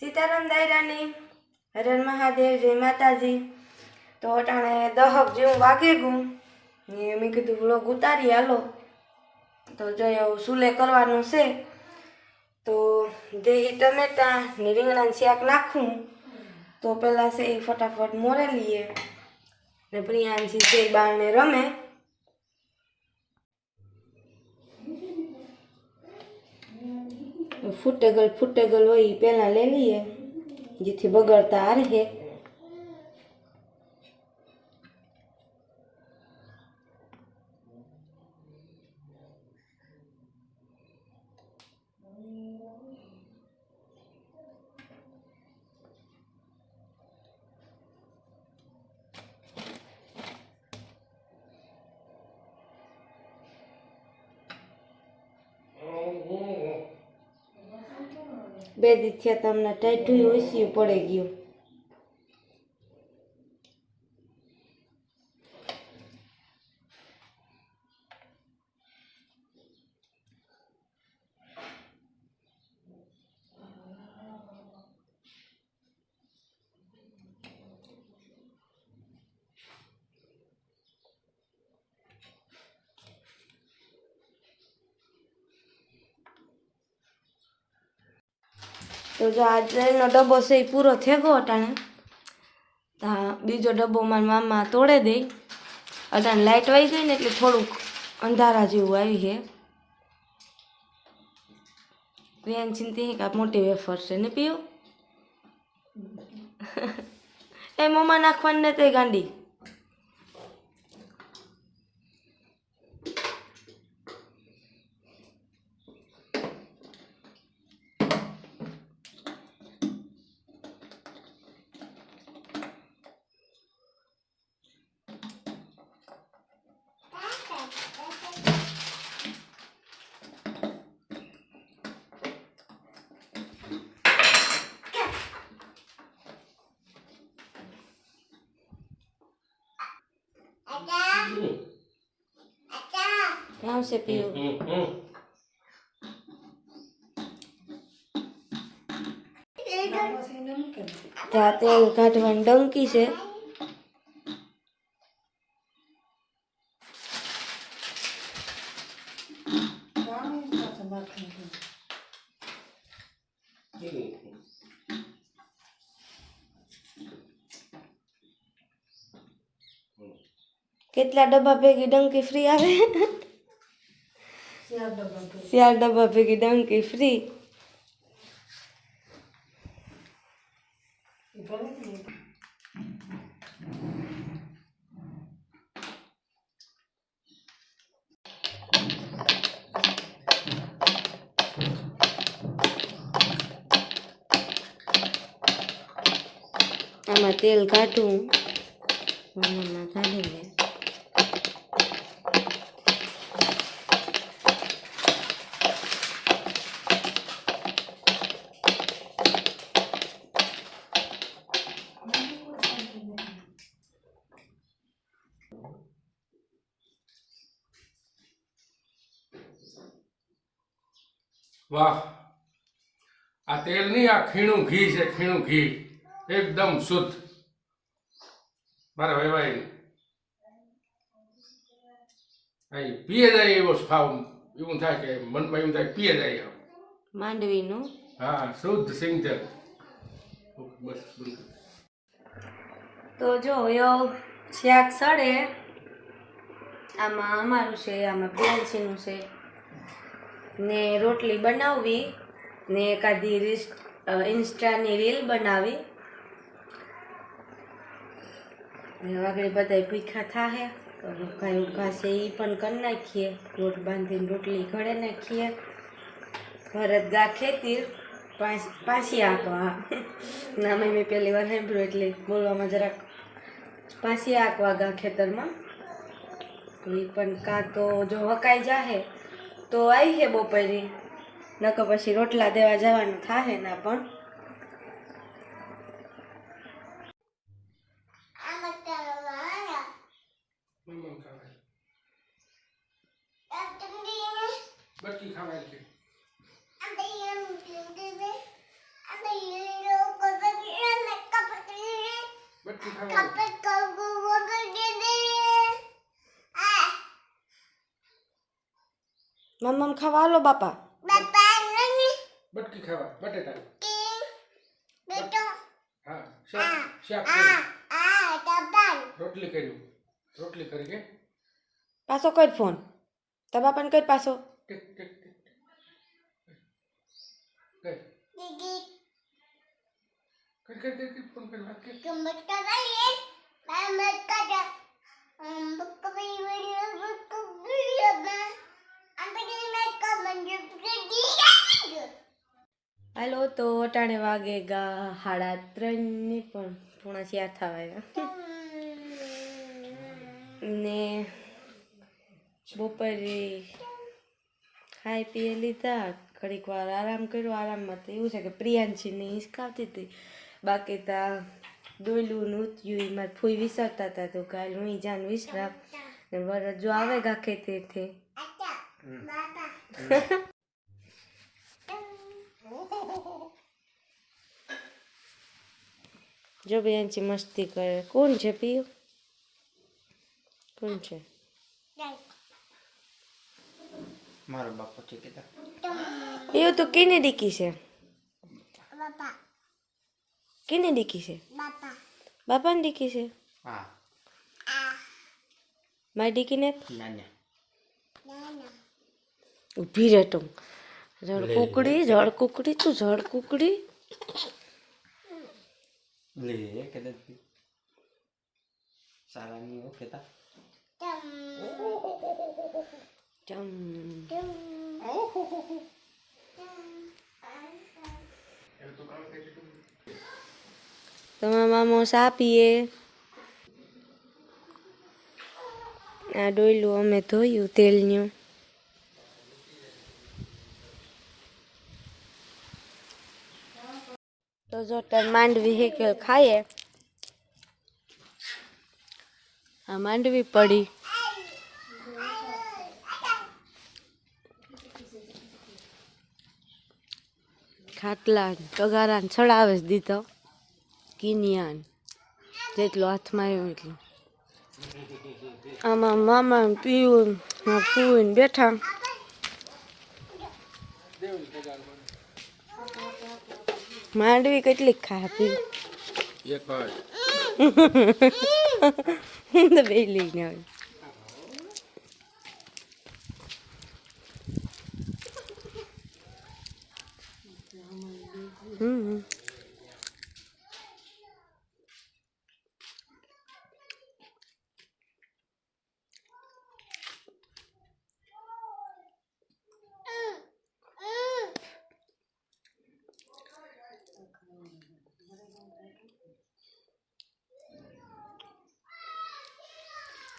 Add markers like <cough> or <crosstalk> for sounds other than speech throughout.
સીતારામ દાયરાની હરણ મહાદેવ, જય માતાજી. તો અટાણે દહક જેવું વાગે ગયું ને મેં કીધું વ્લોગ ઉતારી હાલો. તો જો સુલે કરવાનું છે, તો દેહી ટમેટા ને રીંગણાનું શાક નાખું, તો પહેલાં છે એ ફટાફટ મોરે લઈએ. ને પ્રિયાંશી છે બાળને રમે. ફૂટેગલ ફૂટેગલ હોય એ પહેલાં લઈ લઈએ જેથી બગડતા આ બે દી થયા તમને ટાઈટું ઓછી પડી ગયું. તો જો આજનો ડબ્બો છે એ પૂરો થઈ ગયો અટાણે. હા, બીજો ડબ્બો મારા મામા તોડે દે. અટાણે લાઇટ વહી ગઈ ને એટલે થોડુંક અંધારા જેવું આવી છે. પ્રિયાન ચિંતી કાંઈ મોટી વેફર છે. ને પીવું <laughs> એ મમ્મા નાખવાની ને તે ગાંડી. ક્યાં છે પીવું ત્યાં તેલ કાઢવાની ડંકી છે કેટલા ડબ્બા ભેગી ડંકી ફ્રી આવે ચાર ડબ્બા ભેગી ડંકી ફ્રી આમાં તેલ કાઢું આમાં કાઢી લે વાહ. આ તેલ નહીં આ ખીણું ઘી છે ખીણું ઘી. એકદમ શુદ્ધ. મારા વેવાય અહીં પીએ જાય એવો ખાવ એવું થાય કે મનમાં એવું થાય પીએ જાય માંડવીનું. હા શુદ્ધ સિંગતેલ બસ તો જો યો શાક સડે. આમાં અમારું છે આમાં બેલસીનું છે. ને રોટલી બનાવવી, ને એકાદી રીસ ઇન્સ્ટાની રીલ બનાવી. આગળ બધા ભીખા થાહે કાંઈ ઊભા છે એ પણ કરી નાખીએ. રોટ બાંધીને રોટલી ઘડે નાખીએ. ભરત ગા ખેતી પાછી હા ના મેં પહેલી વાર સાંભળ્યું, એટલે બોલવામાં જરાક પાછી આંકવા ગા ખેતરમાં. એ પણ કાં તો જો હકાઈ જાહે તો આવી છે બપોરે. નકર પછી રોટલા દેવા જવાનું થાય ના પણ. બટકી ખાવાય છે tidur, ada yang બટકી ખાવા મમ્મ ખાવા હાલો બાપા બટકી ખાવા બટેટા હા શાક શાક કર્યું. રોટલી કર્યું રોટલી કરી કે પાછો કર ફોન તાર બાપાને કર પાછો ટીક ટીક ટીક કર કર કર કર કર ફોન કર વાત કર હાલો, તો અટાણે વાગે ગા હાડા ત્રણની પણ પોણા ચાર થવા ને બપોરે ખાઈ પીએ લીધા, ઘડીક વાર આરામ કર્યો. આરામમાં તો એવું છે કે પ્રિયાંશીને હિસકાવતી હતી. બાકી તા ડોયલું નૂત્યું એમાં ફૂઈ વિસરતા હતા તો કાલ હું જાન વિસરાવ. ને વરસ આવે ગા ખેતેથી <laughs> જો પ્રિયાંશી મસ્તી કરે. કોણ છે પીયું? કોણ છે? મારો બાપો છે કે પીયું તો કેને ડીકી છે? કેને ડીકી છે? બાપાને ડીકી છે? હા. મારી ડીકીને? નાના ઊભી રહે તું. જળ કુકડી જળ કુકડી તું જળ કુકડી. લે કદાચ સારા હો કેતા. ચમ. તમારા મામો સાપીએ આ ડોયલું અમે ધોયું તેલનું. તો જો માંડવી હેકેલ ખાઈએ. આ માંડવી પડી. ખાટલા તગારા ને ચડાવે જ દીધો. કિનિયાન. જેટલો હાથમાં આવ્યો એટલો. આમાં મામા પીવું પૂવીને બેઠા. માંડવી કેટલી ખા પીવું એક ભાઈ હું તો બે લઈને આવી. હમ.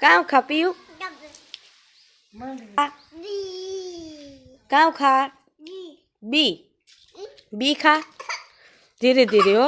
કામ ખા પીયું. કામ ખા બી બી ખા ધીરે ધીરે હો